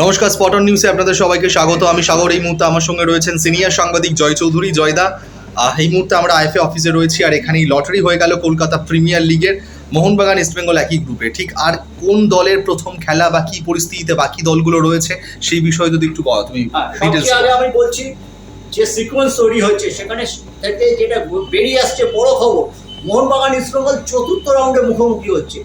নমস্কার স্পটন নিউজে আপনাদের সবাইকে স্বাগত। আমি সাগর এই মুহূর্তে আমার সঙ্গে রয়েছেন সিনিয়র সাংবাদিক জয় চৌধুরী জয়দা। এই মুহূর্তে আমরা আইএফএ অফিসে রয়েছি আর এখানেই লটারি হয়ে গেল কলকাতা প্রিমিয়ার লিগের মোহনবাগান ইস্টবেঙ্গল একই গ্রুপে ঠিক আর কোন দলের প্রথম খেলা বা কি পরিস্থিতিতে বাকি দলগুলো রয়েছে সেই বিষয়ে যদি একটু বলো তুমি হ্যাঁ, ডিটেলস আমি বলছি যে সিকোয়েন্স তৈরি হচ্ছে সেখানে থেকে যেটা বেরিয়ে আসছে বড় খবর মোহনবাগান ইস্টবেঙ্গল চতুর্থ রাউন্ডে মুখোমুখি হচ্ছে।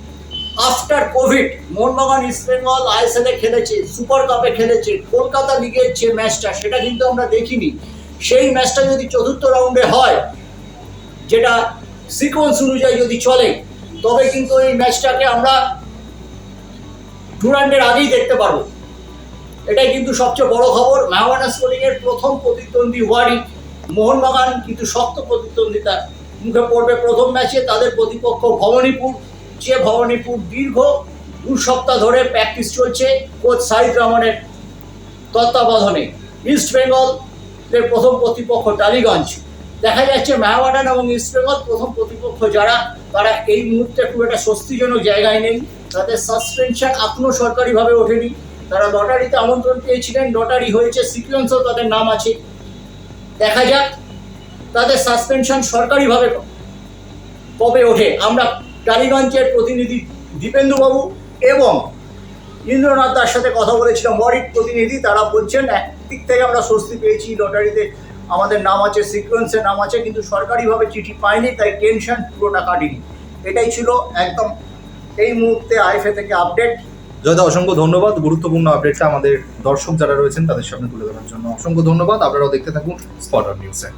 After Covid Mohun Bagan East Bengal ISL এ খেলেছে সুপার কাপে খেলেছে কলকাতা লিগের যে ম্যাচটা সেটা কিন্তু আমরা দেখিনি। সেই ম্যাচটা যদি চতুর্থ রাউন্ডে হয়, যেটা সিকোয়েন্স অনুযায়ী যদি চলে, তবে কিন্তু এই ম্যাচটাকে আমরা টুর্নামেন্টের আগেই দেখতে পারব। এটাই কিন্তু সবচেয়ে বড় খবর। মেহমানা স্পোর্টিং প্রথম প্রতিদ্বন্দ্বী ওয়ারি মোহনবাগান কিন্তু শক্ত প্রতিদ্বন্দ্বিতার মুখে পড়বে প্রথম ম্যাচে তাদের প্রতিপক্ষ ভবানীপুর। যে ভবানীপুর দীর্ঘ দু সপ্তাহ ধরে প্র্যাকটিস চলছে কোচ সাইদ রহমানের তত্ত্বাবধানে। ইস্ট বেঙ্গল এর প্রথম প্রতিপক্ষ টালিগঞ্জ। দেখা যাচ্ছে মেহমাডান এবং ইস্ট বেঙ্গল প্রথম প্রতিপক্ষ যারা, তারা এই মুহূর্তে খুব একটা স্বস্তিজনক জায়গায় নেই। তাদের সাসপেনশন এখনও সরকারিভাবে ওঠেনি। তারা লটারিতে আমন্ত্রণ পেয়েছিলেন, লটারি হয়েছে সিকুয়েন্সও তাদের নাম আছে। দেখা যাক, তাদের সাসপেনশন সরকারিভাবে কবে ওঠে। আমরা টালিগঞ্জের প্রতিনিধি দীপেন্দুবাবু এবং ইন্দ্রনাথ দার সাথে কথা বলেছিলাম। ওয়ারিড প্রতিনিধি, তারা বলছেন একদিক থেকে আমরা স্বস্তি পেয়েছি লটারিতে। আমাদের নাম আছে, সিকোয়েন্সের নাম আছে, কিন্তু সরকারিভাবে চিঠি পাইনি তাই টেনশন পুরোটা কাটিনি। এটাই ছিল একদম এই মুহূর্তে আইএফএ থেকে আপডেট। জয়দা, অসংখ্য ধন্যবাদ। গুরুত্বপূর্ণ আপডেটটা আমাদের দর্শক যারা রয়েছেন, তাদের সামনে তুলে ধরার জন্য অসংখ্য ধন্যবাদ। আপনারাও দেখতে থাকুন স্পটন নিউজে